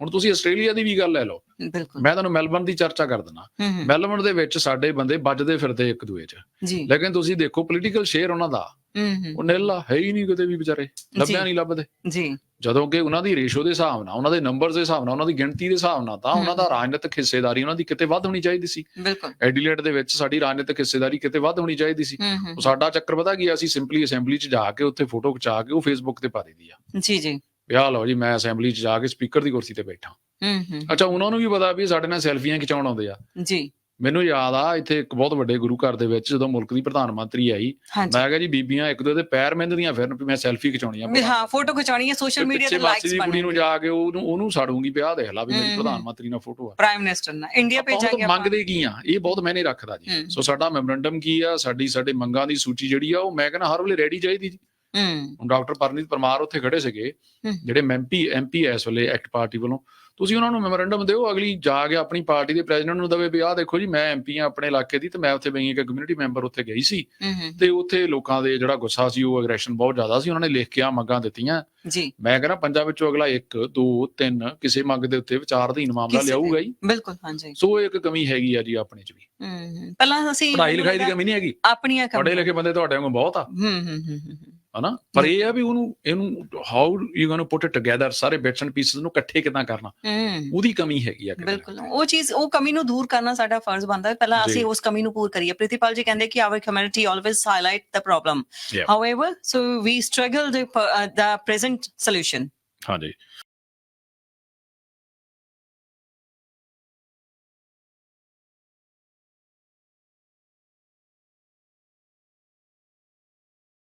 ਹੁਣ ਤੁਸੀਂ ਆਸਟ੍ਰੇਲੀਆ ਦੀ ਵੀ ਗੱਲ ਲੈ ਲਓ। ਮੈਂ ਤੁਹਾਨੂੰ ਮੈਲਬਰਨ ਦੀ ਚਰਚਾ ਕਰ ਦਿੰਦਾ। ਮੈਲਬਰਨ ਦੇ ਵਿੱਚ ਸਾਡੇ ਬੰਦੇ ਵੱਜਦੇ ਫਿਰਦੇ ਇੱਕ ਦੂਏ 'ਚ। ਲੇਕਿਨ ਤੁਸੀਂ ਦੇਖੋ ਪੋਲੀਟੀਕਲ ਸ਼ੇਅਰ ਉਹਨਾਂ ਦਾ। ਉਹ ਨਿੱਲਾ ਹੈ ਹੀ ਨਹੀਂ ਕਿਤੇ ਵੀ ਵਿਚਾਰੇ। ਲੱਭਿਆ ਨਹੀਂ ਲੱਭਦੇ। ਜੀ। ਜਦੋਂ ਕਿ ਉਹਨਾਂ ਦੀ ਰੇਸ਼ੋ ਦੇ ਹਿਸਾਬ ਨਾਲ ਉਹਨਾਂ ਦੇ ਨੰਬਰਸ ਦੇ ਹਿਸਾਬ ਨਾਲ ਉਹਨਾਂ ਦੀ ਗਿਣਤੀ ਦੇ ਹਿਸਾਬ ਨਾਲ ਤਾਂ ਉਹਨਾਂ ਦਾ ਰਾਜਨੀਤਿਕ ਹਿੱਸੇਦਾਰੀ ਉਹਨਾਂ ਦੀ ਕਿਤੇ ਵੱਧ ਹੋਣੀ ਚਾਹੀਦੀ ਸੀ। ਬਿਲਕੁਲ। ਐਡੀਲੇਟ ਦੇ ਵਿੱਚ ਸਾਡੀ ਰਾਜਨੀਤਿਕ ਹਿੱਸੇਦਾਰੀ ਕਿਤੇ ਵੱਧ ਹੋਣੀ ਚਾਹੀਦੀ ਸੀ। ਉਹ ਸਾਡਾ ਚੱਕਰ ਪਤਾ ਕੀ ਆ, ਅਸੀਂ ਸਿੰਪਲੀ ਅਸੈਂਬਲੀ 'ਚ ਜਾ ਕੇ ਉੱਥੇ ਫੋਟੋ ਖਿਚਾ ਕੇ ਉਹ ਫੇਸਬੁੱਕ ਤੇ ਪਾ ਦਿੱਤੀ ਆ। ਜੀ ਜੀ। ਵੀ ਲਓ ਜੀ ਮੈਂ ਅਸੈਂਬਲੀ 'ਚ ਜਾ ਕੇ ਸਪੀਕਰ ਦੀ ਕੁਰਸੀ ਤੇ ਬੈਠਾ। ਹੂੰ ਹੂੰ। ਅੱਛਾ ਉਹਨਾਂ ਨੂੰ ਵੀ ਪਤਾ ਵੀ ਸਾਡੇ ਨਾਲ ਸੈਲਫੀਆਂ ਖਿਚਾਉਣ ਆਉਂਦੇ ਆ। ਜੀ। ਮੈਨੂੰ ਯਾਦ ਆ ਇੱਥੇ ਇੱਕ ਬਹੁਤ ਵੱਡੇ ਗੁਰੂ ਘਰ ਦੇ ਵਿੱਚ ਜਦੋਂ ਮੁਲਕ ਦੀ ਪ੍ਰਧਾਨ ਮੰਤਰੀ ਆਈ ਮੈਂ ਕਿਹਾ ਜੀ ਬੀਬੀਆਂ ਇੱਕ ਦੂਜੇ ਦੇ ਪੈਰ ਮਹਿੰਦੀਆਂ ਫਿਰਨ ਵੀ ਮੈਂ ਸੈਲਫੀ ਖਿਚਾਉਣੀ ਆ ਵੀ ਹਾਂ ਫੋਟੋ ਖਿਚਾਉਣੀ ਹੈ ਸੋਸ਼ਲ ਮੀਡੀਆ ਤੇ ਲਾਈਕਸ ਦੀ ਕੁੜੀ ਨੂੰ ਜਾ ਕੇ ਉਹਨੂੰ ਉਹਨੂੰ ਸਾੜੂਗੀ ਪਿਆ ਦੇਖ ਲਾ ਵੀ ਮੇਰੀ ਪ੍ਰਧਾਨ। ਮੰਤਰੀ ਨਾਲ ਫੋਟੋ ਆ। ਪ੍ਰਾਈਮ ਮਿਨਿਸਟਰ ਨਾਲ। ਇੰਡੀਆ ਉਹ ਭੇਜਾਂਗੇ ਆਪਾਂ। ਮੰਗਦੇ ਕੀ ਆ? ਇਹ ਬਹੁਤ ਮੈਨੇ ਰੱਖਦਾ ਜੀ। ਸੋ ਸਾਡਾ ਮੈਮੋਰੰਡਮ ਕੀ ਆ? ਸਾਡੀ ਸਾਡੇ ਮੰਗਾਂ ਦੀ ਸੂਚੀ ਜਿਹੜੀ ਆ ਉਹ ਮੈਂ ਕਹਿੰਦਾ ਹਰ ਵੇਲੇ ਰੈਡੀ ਚਾਹੀਦੀ ਜੀ। ਹੂੰ। ਡਾਕਟਰ ਪਰਨੀਤ ਪਰਮਾਰ ਉੱਥੇ ਖੜੇ ਸੀਗੇ। ਜਿਹੜੇ ਐਮਪੀ ਐਮਪੀ ਇਸ ਵੇਲੇ ਐਕਟ ਪਾਰਟੀ ਵੱਲੋਂ। ਤੁਸੀਂ ਉਹਨਾਂ ਨੂੰ ਮੈਮੋਰੰਡਮ ਦਿਓ ਅਗਲੀ ਜਾ ਕੇ ਆਪਣੀ ਪਾਰਟੀ ਦੇ ਪ੍ਰੈਜ਼ੀਡੈਂਟ ਨੂੰ ਦਵੇ ਵੀ ਆਹ ਦੇਖੋ ਜੀ ਮੈਂ ਐਮਪੀ ਆ ਆਪਣੇ ਇਲਾਕੇ ਦੀ ਤੇ ਮੈਂ ਉੱਥੇ ਬਈ ਇੱਕ ਕਮਿਊਨਿਟੀ ਮੈਂਬਰ ਉੱਥੇ ਗਈ ਸੀ। ਤੇ ਉੱਥੇ ਲੋਕਾਂ ਦੇ ਜਿਹੜਾ ਗੁੱਸਾ ਸੀ ਉਹ ਐਗਰੈਸ਼ਨ ਬਹੁਤ ਜ਼ਿਆਦਾ ਸੀ ਉਹਨਾਂ ਨੇ ਲਿਖ ਕੇ ਆ ਮੰਗਾਂ ਦਿੱਤੀਆਂ। ਜੀ। ਮੈਂ ਕਹਿੰਦਾ ਪੰਜਾਂ ਵਿੱਚੋਂ ਅਗਲਾ 1 2 3 ਕਿਸੇ ਮੰਗ ਦੇ ਉੱਤੇ ਵਿਚਾਰ ਅਧੀਨ ਮਾਮਲਾ ਲਿਆਊਗਾ ਹੀ ਬਿਲਕੁਲ ਹਾਂਜੀ। ਸੋ ਇੱਕ ਕਮੀ ਹੈਗੀ ਆ ਜੀ ਆਪਣੇ ਚ ਵੀ। ਹੂੰ ਹੂੰ। ਪਹਿਲਾਂ ਅਸੀਂ ਪੜ੍ਹਾਈ ਲਿਖਾਈ ਦੀ ਕਮੀ ਨਹੀਂ ਹੈਗੀ। ਆਪਣੀਆਂ ਪੜ੍ਹੇ ਲਿਖੇ ਬੰਦੇ ਤੁਹਾਡੇ ਵਾਂਗੂ ਬਹੁਤ ਆ। ਹੂੰ ਹੂੰ ਹੂੰ। ਹਨਾ? ਪਰ ਇਹ ਆ ਵੀ ਉਹਨੂੰ ਇਹਨੂੰ how you going to put it together ਸਾਰੇ ਬਿਟਸ ਐਂਡ ਪੀਸਸ ਨੂੰ ਇਕੱਠੇ ਕਿਦਾਂ ਕਰਨਾ? ਉਹਦੀ ਕਮੀ ਹੈਗੀ ਆ ਬਿਲਕੁਲ। ਉਹ ਚੀਜ਼ ਉਹ ਕਮੀ ਨੂੰ ਦੂਰ ਕਰਨਾ ਸਾਡਾ ਫਰਜ਼ ਬਣਦਾ ਹੈ। ਪਹਿਲਾਂ। ਅਸੀਂ ਉਸ ਕਮੀ ਨੂੰ ਪੂਰ ਕਰੀਏ। ਪ੍ਰਿਤੀਪਾਲ ਜੀ ਕਹਿੰਦੇ ਕਿ our community always highlight the problem. However so we struggle the present solution ਹਾਂਜੀ।